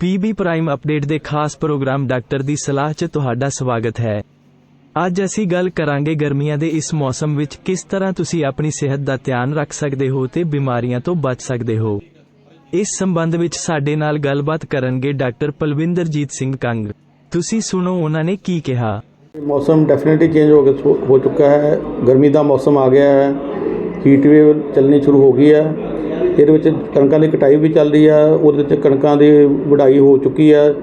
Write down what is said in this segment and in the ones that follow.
PB prime update ਦੇ ਖਾਸ programme doctor ਦੀ ਸਲਾਹ 'ਚ ਤੁਹਾਡਾ ਸਵਾਗਤ ਹੈ। ਅੱਜ ਅਸੀਂ ਗੱਲ ਕਰਾਂਗੇ ਗਰਮੀਆਂ ਦੇ ਇਸ ਮੌਸਮ ਵਿੱਚ ਕਿਸ ਤਰ੍ਹਾਂ ਤੁਸੀਂ ਆਪਣੀ ਸਿਹਤ ਦਾ ਧਿਆਨ ਰੱਖ ਸਕਦੇ ਹੋ ਤੇ ਬਿਮਾਰੀਆਂ ਤੋਂ ਬਚ ਸਕਦੇ ਹੋ। ਇਸ ਸੰਬੰਧ ਵਿੱਚ ਸਾਡੇ ਨਾਲ ਗੱਲਬਾਤ ਕਰਨਗੇ ਡਾਕਟਰ ਪਲਵਿੰਦਰਜੀਤ ਸਿੰਘ ਕੰਗ। ਤੁਸੀਂ ਸੁਣੋ ਉਹਨਾਂ ਨੇ ਕੀ ਕਿਹਾ। ਮੌਸਮ ਡੈਫੀਨਿਟਲੀ ਚੇਂਜ ਹੋ ਗਿਆ ਹੋ ਚੁੱਕਾ ਹੈ। ਗਰਮੀ ਦਾ ਮੌਸਮ ਆ ਗਿਆ ਹੈ। ਹੀਟ ਵੇਵ ਚੱਲਣੀ ਸ਼ੁਰੂ ਹੋ ਗਈ ਹੈ। ਇਹਦੇ ਵਿੱਚ ਕਣਕਾਂ ਦੀ ਕਟਾਈ ਵੀ ਚੱਲ ਰਹੀ ਹੈ ਉਹਦੇ ਵਿੱਚ ਕਣਕਾਂ ਦੀ ਵਢਾਈ ਹੋ ਚੁੱਕੀ ਹੈ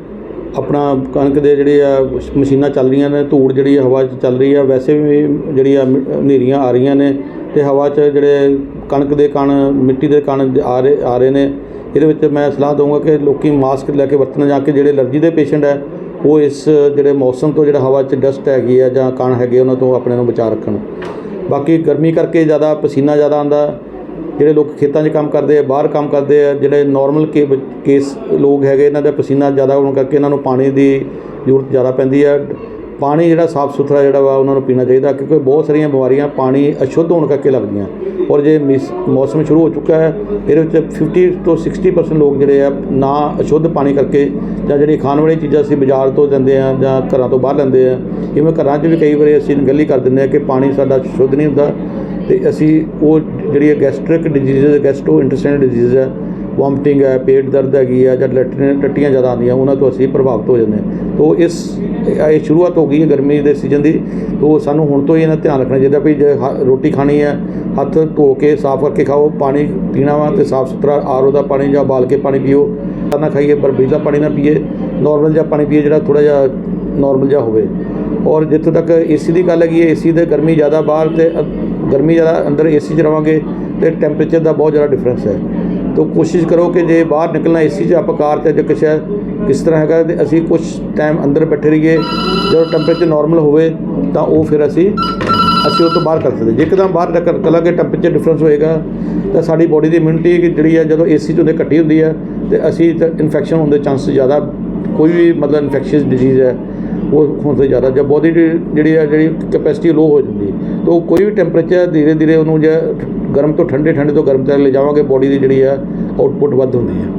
ਆਪਣਾ ਕਣਕ ਦੇ ਜਿਹੜੇ ਆ, ਮਸ਼ੀਨਾਂ ਚੱਲ ਰਹੀਆਂ ਨੇ, ਧੂੜ ਜਿਹੜੀ ਹਵਾ 'ਚ ਚੱਲ ਰਹੀ ਹੈ ਵੈਸੇ ਵੀ ਜਿਹੜੀ ਆ ਮ- ਹਨੇਰੀਆਂ ਆ ਰਹੀਆਂ ਨੇ ਤੇ ਹਵਾ 'ਚ ਜਿਹੜੇ ਕਣਕ ਦੇ ਕਣ, ਮਿੱਟੀ ਦੇ ਕਣ ਆ ਰਹੇ ਆ ਰਹੇ ਨੇ। ਇਹਦੇ ਵਿੱਚ ਮੈਂ ਸਲਾਹ ਦਊਂਗਾ ਕਿ ਲੋਕੀ ਮਾਸਕ ਲੈ ਕੇ ਵਰਤਣ ਜਾਂ ਕਿ ਜਿਹੜੇ ਅਲਰਜੀ ਦੇ ਪੇਸ਼ੈਂਟ ਹੈ ਉਹ ਇਸ ਜਿਹੜੇ ਮੌਸਮ ਤੋਂ ਜਿਹੜਾ ਹਵਾ 'ਚ ਡਸਟ ਹੈਗੀ ਆ ਜਾਂ ਕਣ ਹੈਗੇ ਉਹਨਾਂ ਤੋਂ ਆਪਣੇ ਨੂੰ ਬਚਾ ਰੱਖਣ। ਬਾਕੀ ਗਰਮੀ ਕਰਕੇ ਜ਼ਿਆਦਾ ਪਸੀਨਾ ਜ਼ਿਆਦਾ ਆਉਂਦਾ। ਜਿਹੜੇ ਲੋਕ ਖੇਤਾਂ 'ਚ ਕੰਮ ਕਰਦੇ ਆ, ਬਾਹਰ ਕੰਮ ਕਰਦੇ ਆ, ਜਿਹੜੇ ਨਾਰਮਲ ਕੇਸ ਲੋਕ ਹੈਗੇ, ਇਹਨਾਂ ਦਾ ਪਸੀਨਾ ਜ਼ਿਆਦਾ ਹੋਣ ਕਰਕੇ ਇਹਨਾਂ ਨੂੰ ਪਾਣੀ ਦੀ ਜ਼ਰੂਰਤ ਜ਼ਿਆਦਾ ਪੈਂਦੀ ਹੈ ਪਾਣੀ ਜਿਹੜਾ ਸਾਫ਼ ਸੁਥਰਾ ਜਿਹੜਾ ਵਾ ਉਹਨਾਂ ਨੂੰ ਪੀਣਾ ਚਾਹੀਦਾ ਕਿਉਂਕਿ ਬਹੁਤ ਸਾਰੀਆਂ ਬਿਮਾਰੀਆਂ ਪਾਣੀ ਅਸ਼ੁੱਧ ਹੋਣ ਕਰਕੇ ਲੱਗਦੀਆਂ। ਔਰ ਜੇ ਮਿਸ- ਮੌਸਮ ਸ਼ੁਰੂ ਹੋ ਚੁੱਕਾ ਹੈ, ਇਹਦੇ ਵਿੱਚ 50 ਤੋਂ 60% ਲੋਕ ਜਿਹੜੇ ਆ ਨਾ ਅਸ਼ੁੱਧ ਪਾਣੀ ਕਰਕੇ ਜਾਂ ਜਿਹੜੀ ਖਾਣ ਵਾਲੀ ਚੀਜ਼ਾਂ ਅਸੀਂ ਬਾਜ਼ਾਰ ਤੋਂ ਲੈਂਦੇ ਆ ਜਾਂ ਘਰਾਂ ਤੋਂ ਬਾਹਰ ਲੈਂਦੇ ਆ ਇਵੇਂ ਘਰਾਂ 'ਚ ਵੀ ਕਈ ਵਾਰੀ ਅਸੀਂ ਗੱਲੀ ਕਰ ਦਿੰਦੇ ਆ ਕਿ ਪਾਣੀ ਸਾਡਾ ਸ਼ੁੱਧ ਨਹੀਂ ਹੁੰਦਾ। ਤੇ ਅਸੀਂ ਉਹ ਜਿਹੜੀ gastric disease gastro intestinal disease ਹੈ ਵੋਮਟਿੰਗ ਹੈ, ਪੇਟ ਦਰਦ ਹੈਗੀ ਹੈ ਜਾਂ ਲੈਟਰਿਨ ਟੱਟੀਆਂ ਜ਼ਿਆਦਾ ਆਉਂਦੀਆਂ, ਉਹਨਾਂ ਤੋਂ ਅਸੀਂ ਪ੍ਰਭਾਵਿਤ ਹੋ ਜਾਂਦੇ ਹਾਂ। ਤੋ ਇਸ, ਇਹ ਸ਼ੁਰੂਆਤ ਹੋ ਗਈ ਹੈ ਗਰਮੀ ਦੇ ਸੀਜ਼ਨ ਦੀ। ਤੋ ਸਾਨੂੰ ਹੁਣ ਤੋਂ ਹੀ ਇਹਨਾਂ ਧਿਆਨ ਰੱਖਣਾ ਚਾਹੀਦਾ ਵੀ ਜੇ ਹ- ਰੋਟੀ ਖਾਣੀ ਹੈ, ਹੱਥ ਧੋ ਕੇ ਸਾਫ਼ ਕਰਕੇ ਖਾਓ, ਪਾਣੀ ਪੀਣਾ ਵਾ ਤੇ ਸਾਫ਼ ਸੁਥਰਾ ਆਰਓ ਦਾ ਪਾਣੀ ਜਾਂ ਬਾਲ ਕੇ ਪਾਣੀ ਪੀਓ। ਨਾ ਖਾਈਏ, ਪਰ ਬੀਜ਼ਾ ਪਾਣੀ ਨਾ ਪੀਏ ਨਾਰਮਲ ਜਿਹਾ ਪਾਣੀ ਪੀਏ ਜਿਹੜਾ ਥੋੜਾ ਜਿਹਾ ਨਾਰਮਲ ਜਿਹਾ ਹੋਵੇ। ਔਰ ਜਿੱਥੋਂ ਤੱਕ ਏਸੀ ਦੀ ਗੱਲ ਹੈਗੀ ਹੈ ਏਸੀ ਦੇ ਗਰਮੀ ਜ਼ਿਆਦਾ ਬਾਹਰ ਤੇ ਗਰਮੀ ਜ਼ਿਆਦਾ ਅੰਦਰ ਏਸੀ 'ਚ ਰਵਾਂਗੇ ਤੇ ਟੈਂਪਰੇਚਰ ਦਾ ਬਹੁਤ ਜ਼ਿਆਦਾ ਡਿਫਰੈਂਸ ਹੈ। ਤੋ ਕੋਸ਼ਿਸ਼ ਕਰੋ ਕਿ ਜੇ ਬਾਹਰ ਨਿਕਲਣਾ ਏਸੀ 'ਚ ਆਪਾਂ ਕਾਰ 'ਚ ਜੇ ਕਿਸੇ ਕਿਸ ਤਰ੍ਹਾਂ ਹੈਗਾ ਤੇ ਅਸੀਂ ਕੁਝ ਟਾਈਮ ਅੰਦਰ ਬੈਠੇ ਰਹੀਏ, ਜਦੋਂ ਟੈਂਪਰੇਚਰ ਨਾਰਮਲ ਹੋਵੇ, ਤਾਂ ਉਹ ਫਿਰ ਅਸੀਂ ਅਸੀਂ ਉਹ ਤੋਂ ਬਾਹਰ ਕਰ ਸਕਦੇ ਜੇ ਇੱਕਦਮ ਬਾਹਰ ਨਿਕਲ ਕਲਾਂਗੇ ਟੈਂਪਰੇਚਰ ਡਿਫਰੈਂਸ ਹੋਏਗਾ, ਤਾਂ ਸਾਡੀ ਬੋਡੀ ਦੀ ਇਮਿਊਨਿਟੀ ਜਿਹੜੀ ਹੈ, ਜਦੋਂ ਏਸੀ 'ਚ ਉਹਦੇ ਘਟੀ ਹੁੰਦੀ ਹੈ, ਤੇ ਅਸੀਂ ਇਨਫੈਕਸ਼ਨ ਹੋਣ ਦੇ ਚਾਂਸ ਜ਼ਿਆਦਾ, ਕੋਈ ਵੀ ਮਤਲਬ ਇਨਫੈਕਸ਼ੀਅਸ ਡਿਜ਼ੀਜ਼ ਹੈ ਉਹ ਹੋਣ ਤੋਂ ਜ਼ਿਆਦਾ ਜਦ ਬੋਡੀ ਦੀ ਜਿਹੜੀ ਆ, ਜਿਹੜੀ ਕੈਪੈਸਿਟੀ ਲੋ ਹੋ ਜਾਂਦੀ ਹੈ, ਤਾਂ ਉਹ ਕੋਈ ਵੀ ਟੈਂਪਰੇਚਰ ਧੀਰੇ ਧੀਰੇ ਉਹਨੂੰ ਜੇ ਗਰਮ ਤੋਂ ਠੰਡੇ ਠੰਡੇ ਤੋਂ ਗਰਮ ਤੱਕ ਲੈ ਜਾਵਾਂਗੇ ਬੋਡੀ ਦੀ ਜਿਹੜੀ ਆ ਆਊਟਪੁੱਟ ਵੱਧ ਹੁੰਦੀ ਹੈ।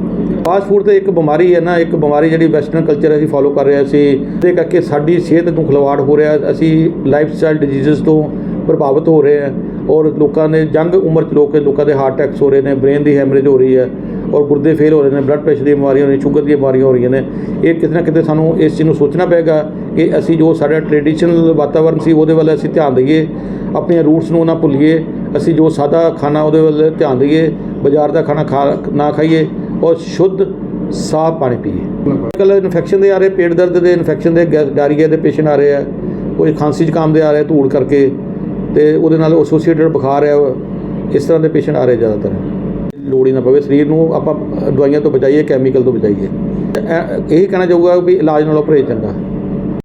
ਫਾਸਟ ਫੂਡ ਤੇ ਇੱਕ ਬਿਮਾਰੀ ਹੈ ਨਾ, ਇੱਕ ਬਿਮਾਰੀ ਜਿਹੜੀ ਵੈਸਟਰਨ ਕਲਚਰ ਅਸੀਂ ਫਾਲੋ ਕਰ ਰਹੇ ਸੀ ਅਸੀਂ ਤੇ ਕਰਕੇ ਸਾਡੀ ਸਿਹਤ ਨੂੰ ਖਿਲਵਾੜ ਹੋ ਰਿਹਾ, ਅਸੀਂ ਲਾਈਫ ਸਟਾਈਲ ਡਿਜ਼ੀਜ਼ਸ ਤੋਂ ਪ੍ਰਭਾਵਿਤ ਹੋ ਰਹੇ ਹਾਂ, ਔਰ ਲੋਕਾਂ ਨੇ ਜੰਗ ਉਮਰ 'ਚ ਲੋਕ, ਲੋਕਾਂ ਦੇ ਹਾਰਟ ਅਟੈਕਸ ਹੋ ਰਹੇ ਨੇ ਬ੍ਰੇਨ ਦੀ ਹੈਮਰੇਜ ਹੋ ਰਹੀ ਹੈ ਔਰ ਗੁਰਦੇ ਫੇਲ ਹੋ ਰਹੇ ਨੇ ਬਲੱਡ ਪ੍ਰੈਸ਼ਰ ਦੀਆਂ ਬਿਮਾਰੀਆਂ ਹੋ ਰਹੀਆਂ ਸ਼ੂਗਰ ਦੀਆਂ ਬਿਮਾਰੀਆਂ ਹੋ ਰਹੀਆਂ ਨੇ। ਇਹ ਕਿਤੇ ਨਾ ਕਿਤੇ ਸਾਨੂੰ ਇਸ ਚੀਜ਼ ਨੂੰ ਸੋਚਣਾ ਪਏਗਾ ਕਿ ਅਸੀਂ ਜੋ ਸਾਡਾ ਟ੍ਰੈਡੀਸ਼ਨਲ ਵਾਤਾਵਰਣ ਸੀ, ਉਹਦੇ ਵੱਲ ਅਸੀਂ ਧਿਆਨ ਦਈਏ, ਆਪਣੀਆਂ ਰੂਟਸ ਨੂੰ ਨਾ ਭੁੱਲੀਏ, ਅਸੀਂ ਜੋ ਸਾਦਾ ਖਾਣਾ ਉਹਦੇ ਵੱਲ ਧਿਆਨ ਦਈਏ, ਬਾਜ਼ਾਰ ਦਾ ਖਾਣਾ ਖਾ, ਨਾ ਖਾਈਏ ਔਰ ਸ਼ੁੱਧ ਸਾਫ਼ ਪਾਣੀ ਪੀਏ। ਕੱਲ ਇਨਫੈਕਸ਼ਨ ਦੇ ਆ ਰਹੇ, ਪੇਟ ਦਰਦ ਦੇ ਇਨਫੈਕਸ਼ਨ ਦੇ, ਗੈ- ਡਾਇਰੀਆ ਦੇ ਪੇਸ਼ੈਂਟ ਆ ਰਹੇ ਆ, ਕੋਈ ਖਾਂਸੀ ਜ਼ੁਕਾਮ ਦੇ ਆ ਰਹੇ, ਧੂੜ ਕਰਕੇ, ਤੇ ਉਹਦੇ ਨਾਲ ਐਸੋਸੀਏਟਡ ਬੁਖਾਰ ਹੈ ਇਸ ਤਰ੍ਹਾਂ ਦੇ ਪੇਸ਼ੈਂਟ ਆ ਰਹੇ ਜ਼ਿਆਦਾਤਰ। ਲੋੜ ਹੀ ਨਾ ਪਵੇ। ਸਰੀਰ ਨੂੰ ਆਪਾਂ ਦਵਾਈਆਂ ਤੋਂ ਬਚਾਈਏ ਕੈਮੀਕਲ ਤੋਂ ਬਚਾਈਏ। ਇਹ- ਇਹੀ ਕਹਿਣਾ ਚਾਹੂਗਾ ਵੀ ਇਲਾਜ ਨਾਲੋਂ ਪਰਹੇਜ਼ ਚੰਗਾ।